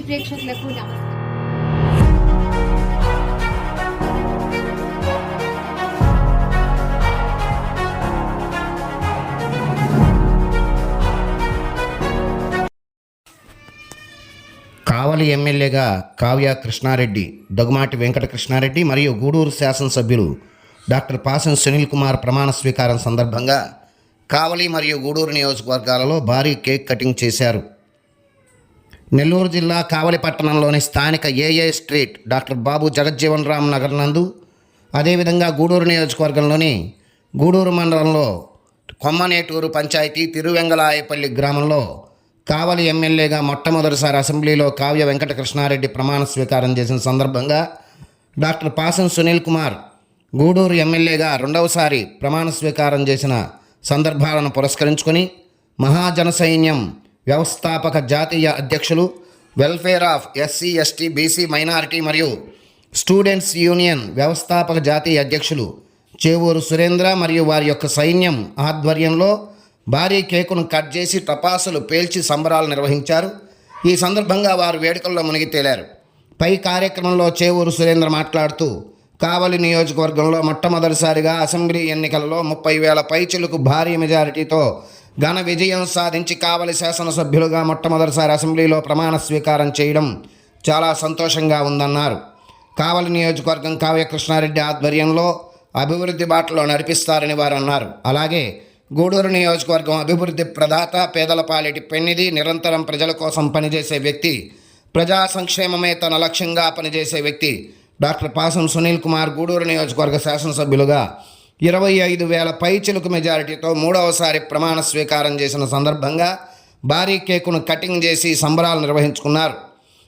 ప్రేక్షకులకు నమస్కారం. కావలి ఎమ్మెల్యేగా కావ్య కృష్ణారెడ్డి దగ్గుమాటి వెంకట కృష్ణారెడ్డి మరియు గూడూరు శాసనసభ్యులు డాక్టర్ పాసన్ సునీల్ కుమార్ ప్రమాణ స్వీకారం సందర్భంగా కావలి మరియు గూడూరు నియోజకవర్గాలలో భారీ కేక్ కటింగ్ చేశారు. నెల్లూరు జిల్లా కావలి పట్టణంలోని స్థానిక AA street doctor Babu Jagjivan Ram Nagar నందు అదేవిధంగా గూడూరు నియోజకవర్గంలోని గూడూరు మండలంలో కొమ్మనేటూరు పంచాయతీ తిరువెంగళాయపల్లి గ్రామంలో కావలి ఎమ్మెల్యేగా మొట్టమొదటిసారి అసెంబ్లీలో కావ్య వెంకటకృష్ణారెడ్డి ప్రమాణ స్వీకారం చేసిన సందర్భంగా డాక్టర్ పాసం సునీల్ కుమార్ గూడూరు ఎమ్మెల్యేగా రెండవసారి ప్రమాణ స్వీకారం చేసిన సందర్భాలను పురస్కరించుకొని మహాజన సైన్యం వ్యవస్థాపక జాతీయ అధ్యక్షులు welfare of SC ST BC minority మరియు స్టూడెంట్స్ యూనియన్ వ్యవస్థాపక జాతీయ అధ్యక్షులు చేవూరు సురేంద్ర మరియు వారి యొక్క సైన్యం ఆధ్వర్యంలో భారీ కేకును కట్ చేసి టపాసులు పేల్చి సంబరాలు నిర్వహించారు. ఈ సందర్భంగా వారు వేడుకల్లో మునిగి తేలారు. పై కార్యక్రమంలో చేవూరు సురేంద్ర మాట్లాడుతూ కావలి నియోజకవర్గంలో మొట్టమొదటిసారిగా అసెంబ్లీ ఎన్నికలలో ముప్పై వేల పైచులకు భారీ మెజారిటీతో ఘన విజయం సాధించి కావలి శాసనసభ్యులుగా మొట్టమొదటిసారి అసెంబ్లీలో ప్రమాణ స్వీకారం చేయడం చాలా సంతోషంగా ఉందన్నారు. కావలి నియోజకవర్గం కావ్యకృష్ణారెడ్డి ఆధ్వర్యంలో అభివృద్ధి బాటలో నడిపిస్తారని వారు అన్నారు. అలాగే గూడూరు నియోజకవర్గం అభివృద్ధి ప్రదాత పేదల పాలిటి పెన్నిది నిరంతరం ప్రజల కోసం పనిచేసే వ్యక్తి ప్రజా సంక్షేమమే తన లక్ష్యంగా పనిచేసే వ్యక్తి డాక్టర్ పాసం సునీల్ కుమార్ గూడూరు నియోజకవర్గ శాసనసభ్యులుగా ఇరవై ఐదు వేల పైచిలుకు మెజారిటీతో మూడవసారి ప్రమాణ స్వీకారం చేసిన సందర్భంగా భారీ కేకును కటింగ్ చేసి సంబరాలు నిర్వహించుకున్నారు.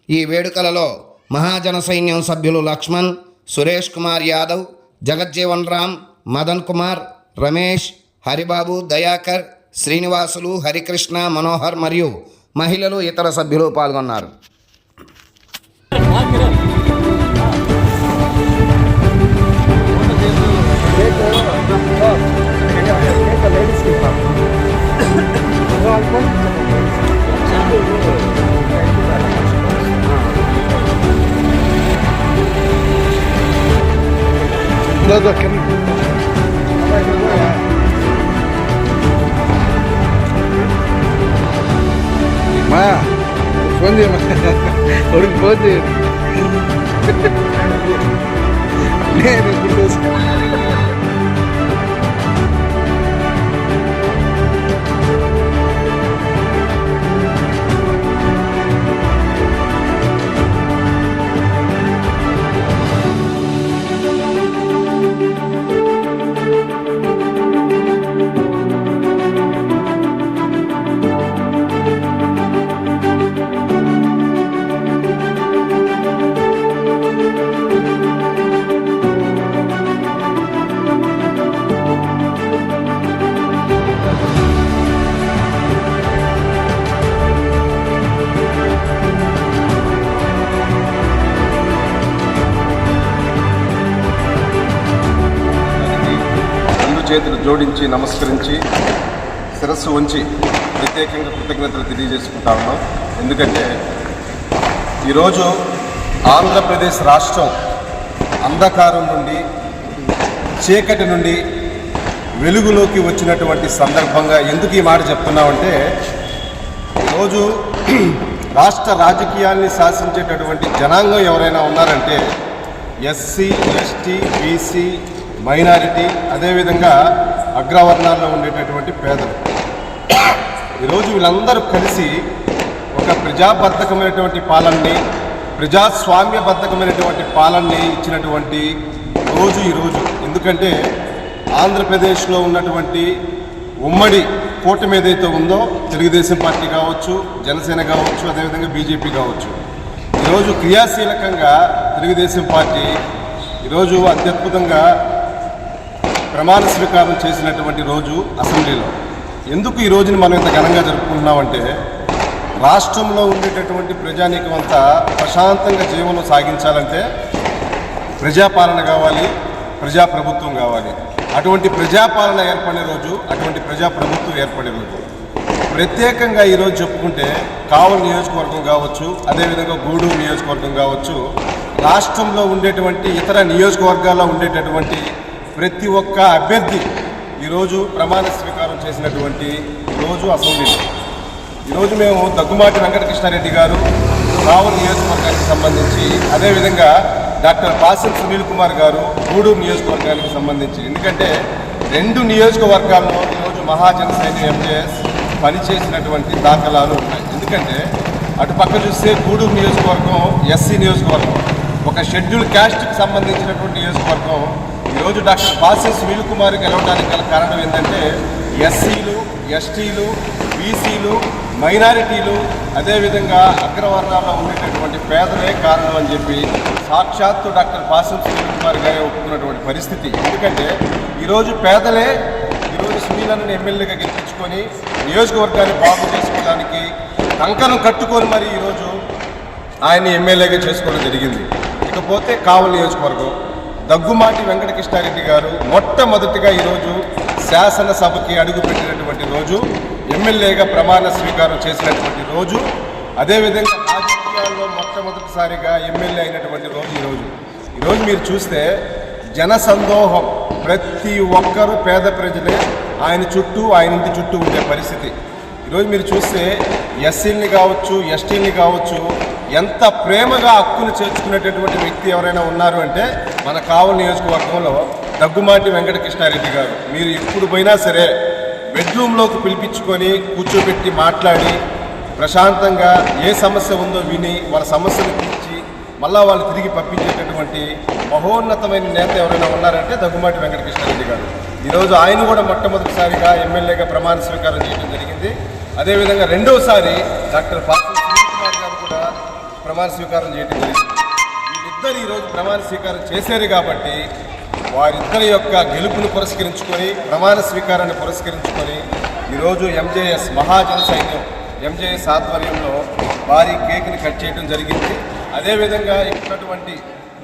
ఈ వేడుకలలో మహాజన సైన్యం సభ్యులు లక్ష్మణ్ సురేష్ కుమార్ యాదవ్ జగజ్జీవన్ రామ్ మదన్ కుమార్ రమేష్ హరిబాబు దయాకర్ శ్రీనివాసులు హరికృష్ణ మనోహర్ మరియు మహిళలు ఇతర సభ్యులు పాల్గొన్నారు. No, no, can Ma, responde, ma. O responde. Nene, curioso. చేతులు జోడించి నమస్కరించి శిరస్సు ఉంచి ప్రత్యేకంగా కృతజ్ఞతలు తెలియజేసుకుంటా ఉన్నాం. ఎందుకంటే ఈరోజు ఆంధ్రప్రదేశ్ రాష్ట్రం అంధకారం నుండి చీకటి నుండి వెలుగులోకి వచ్చినటువంటి సందర్భంగా ఎందుకు ఈ మాట చెప్తున్నామంటే ఈరోజు రాష్ట్ర రాజకీయాల్ని శాసించేటటువంటి జనాంగం ఎవరైనా ఉన్నారంటే ఎస్సీ ఎస్టీ బీసీ మైనారిటీ అదేవిధంగా అగ్రవర్ణాల్లో ఉండేటటువంటి పేదలు. ఈరోజు వీళ్ళందరూ కలిసి ఒక ప్రజాబద్ధకమైనటువంటి పాలనని ప్రజాస్వామ్యబద్ధకమైనటువంటి పాలనని ఇచ్చినటువంటి రోజు ఈరోజు ఎందుకంటే ఆంధ్రప్రదేశ్లో ఉన్నటువంటి ఉమ్మడి కూటమి ఏదైతే ఉందో తెలుగుదేశం పార్టీ కావచ్చు జనసేన కావచ్చు అదేవిధంగా బీజేపీ కావచ్చు. ఈరోజు క్రియాశీలకంగా తెలుగుదేశం పార్టీ ఈరోజు అత్యద్భుతంగా ప్రమాణ స్వీకారం చేసినటువంటి రోజు అసెంబ్లీలో. ఎందుకు ఈ రోజుని మనం ఇంత ఘనంగా జరుపుకుంటున్నామంటే రాష్ట్రంలో ఉండేటటువంటి ప్రజానీకం అంతా ప్రశాంతంగా జీవనం సాగించాలంటే ప్రజాపాలన కావాలి ప్రజాప్రభుత్వం కావాలి. అటువంటి ప్రజాపాలన ఏర్పడే రోజు అటువంటి ప్రజాప్రభుత్వం ఏర్పడే రోజు. ప్రత్యేకంగా ఈరోజు చెప్పుకుంటే కావలి నియోజకవర్గం కావచ్చు అదేవిధంగా గూడూరు నియోజకవర్గం కావచ్చు రాష్ట్రంలో ఉండేటువంటి ఇతర నియోజకవర్గాల్లో ఉండేటటువంటి ప్రతి ఒక్క అభ్యర్థి ఈరోజు ప్రమాణ స్వీకారం చేసినటువంటి రోజు అసెంబ్లీలో. ఈరోజు మేము దగ్గుమాటి వెంకటకృష్ణారెడ్డి గారు రావుల నియోజకవర్గానికి సంబంధించి అదేవిధంగా డాక్టర్ పాసిం సునీల్ కుమార్ గారు గూడూరు నియోజకవర్గానికి సంబంధించి. ఎందుకంటే రెండు నియోజకవర్గాల్లో ఈరోజు మహాజన సైన్య ఎంజేఎస్ పనిచేసినటువంటి దాఖలాలు ఉన్నాయి. ఎందుకంటే అటు పక్క చూస్తే గూడూరు నియోజకవర్గం ఎస్సీ నియోజకవర్గం ఒక షెడ్యూల్ క్యాస్ట్కి సంబంధించినటువంటి నియోజకవర్గం ఈరోజు డాక్టర్ పాసి సునీల్ కుమార్ గెలవడానికి గల కారణం ఏంటంటే ఎస్సీలు ఎస్టీలు బీసీలు మైనారిటీలు అదేవిధంగా అగ్రవర్ణాల్లో ఉండేటటువంటి పేదలే కారణం అని చెప్పి సాక్షాత్తు డాక్టర్ పాసం సునీల్ కుమార్ గారే ఒప్పుకున్నటువంటి పరిస్థితి. ఎందుకంటే ఈరోజు పేదలే ఈరోజు సునీలను ఎమ్మెల్యేగా గెలిపించుకొని నియోజకవర్గాన్ని బాగు చేసుకోవడానికి కంకణం కట్టుకొని మరి ఈరోజు ఆయన్ని ఎమ్మెల్యేగా చేసుకోవడం జరిగింది. ఇకపోతే కావలి నియోజకవర్గం దగ్గుమాటి వెంకటకృష్ణారెడ్డి గారు మొట్టమొదటిగా ఈరోజు శాసనసభకి అడుగుపెట్టినటువంటి రోజు ఎమ్మెల్యేగా ప్రమాణ స్వీకారం చేసినటువంటి రోజు అదేవిధంగా రాజకీయాల్లో మొట్టమొదటిసారిగా ఎమ్మెల్యే అయినటువంటి రోజు ఈరోజు. ఈరోజు మీరు చూస్తే జన సందోహం ప్రతి ఒక్కరూ పేద ప్రజలే ఆయన చుట్టూ ఆయన ఇంటి చుట్టూ ఉండే పరిస్థితి. ఈరోజు మీరు చూస్తే ఎస్సీల్ని కావచ్చు ఎస్టీల్ని కావచ్చు ఎంత ప్రేమగా హక్కులు చేర్చుకునేటటువంటి వ్యక్తి ఎవరైనా ఉన్నారు అంటే మన కావలి నియోజకవర్గంలో దగ్గుమాటి వెంకటకృష్ణారెడ్డి గారు మీరు ఎప్పుడు పోయినా సరే బెడ్రూమ్లోకి పిలిపించుకొని కూర్చోబెట్టి మాట్లాడి ప్రశాంతంగా ఏ సమస్య ఉందో విని వాళ్ళ సమస్యలు తీర్చి మళ్ళా వాళ్ళు తిరిగి పంపించేటటువంటి మహోన్నతమైన నేత ఎవరైనా ఉన్నారంటే దగ్గుమాటి వెంకటకృష్ణారెడ్డి గారు. ఈరోజు ఆయన కూడా మొట్టమొదటిసారిగా ఎమ్మెల్యేగా ప్రమాణ స్వీకారం చేయడం జరిగింది. అదేవిధంగా రెండోసారి డాక్టర్ పాత్ర గారు కూడా ప్రమాణ స్వీకారం చేయడం జరిగింది. వారిద్దరు ఈరోజు ప్రమాణ స్వీకారం చేశారు కాబట్టి వారిద్దరి యొక్క గెలుపును పురస్కరించుకొని ప్రమాణ స్వీకారాన్ని పురస్కరించుకొని ఈరోజు ఎంజేఎస్ మహాజన సైన్యం ఎంజేఎస్ ఆధ్వర్యంలో భారీ కేక్ని కట్ చేయడం జరిగింది. అదేవిధంగా ఉన్నటువంటి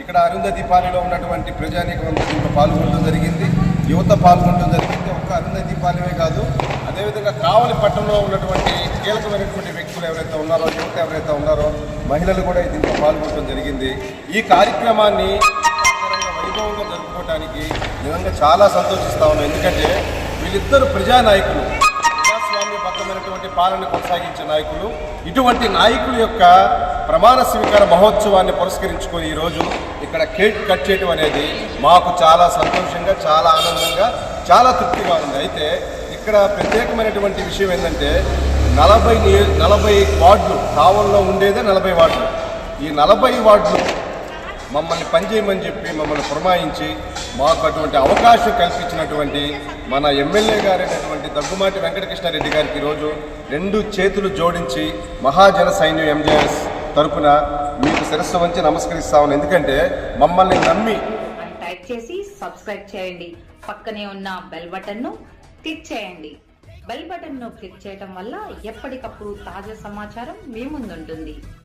ఇక్కడ అరుంధతి పాలిలో ఉన్నటువంటి ప్రజానీకం పాల్గొనడం జరిగింది. యువత పాల్గొనడం జరిగింది. ఒక్క అరుంధతి పాలెమే కాదు అదేవిధంగా కావలి పట్టణంలో ఉన్నటువంటి కీలకమైనటువంటి వ్యక్తులు ఎవరైతే ఉన్నారో యువత ఎవరైతే ఉన్నారో మహిళలు కూడా దీంట్లో పాల్గొనడం జరిగింది. ఈ కార్యక్రమాన్ని వైభవంగా జరుపుకోవడానికి నిజంగా చాలా సంతోషిస్తా ఉన్నాం. ఎందుకంటే వీళ్ళిద్దరు ప్రజానాయకులు ప్రజాస్వామ్యబద్ధమైనటువంటి పాలన కొనసాగించే నాయకులు ఇటువంటి నాయకుల యొక్క ప్రమాణ స్వీకార మహోత్సవాన్ని పురస్కరించుకొని ఈరోజు ఇక్కడ కేక్ కట్ చేయడం అనేది మాకు చాలా సంతోషంగా చాలా ఆనందంగా చాలా తృప్తిగా ఉంది. అయితే ఇక్కడ ప్రత్యేకమైనటువంటి విషయం ఏంటంటే నలభై నలభై వార్డులు కావల్లో ఉండేదే నలభై వార్డులు. ఈ నలభై వార్డులు మమ్మల్ని పనిచేయమని చెప్పి మమ్మల్ని పురమాయించి మాకు అటువంటి అవకాశం కల్పించినటువంటి మన ఎమ్మెల్యే గారైనటువంటి దగ్గుమాటి వెంకటకృష్ణారెడ్డి గారికి ఈరోజు రెండు చేతులు జోడించి మహాజన సైన్యం ఎంజేఎస్ తరపున మీకు శిరస్సు వంచి నమస్కరిస్తామని ఎందుకంటే మమ్మల్ని నమ్మి టైప్ చేసి సబ్స్క్రైబ్ చేయండి. పక్కనే ఉన్న బెల్ బటన్ను క్లిక్ చేయండి. బెల్ బటన్ను క్లిక్ చేయడం వల్ల ఎప్పటికప్పుడు తాజా సమాచారం మీ ముందుంటుంది.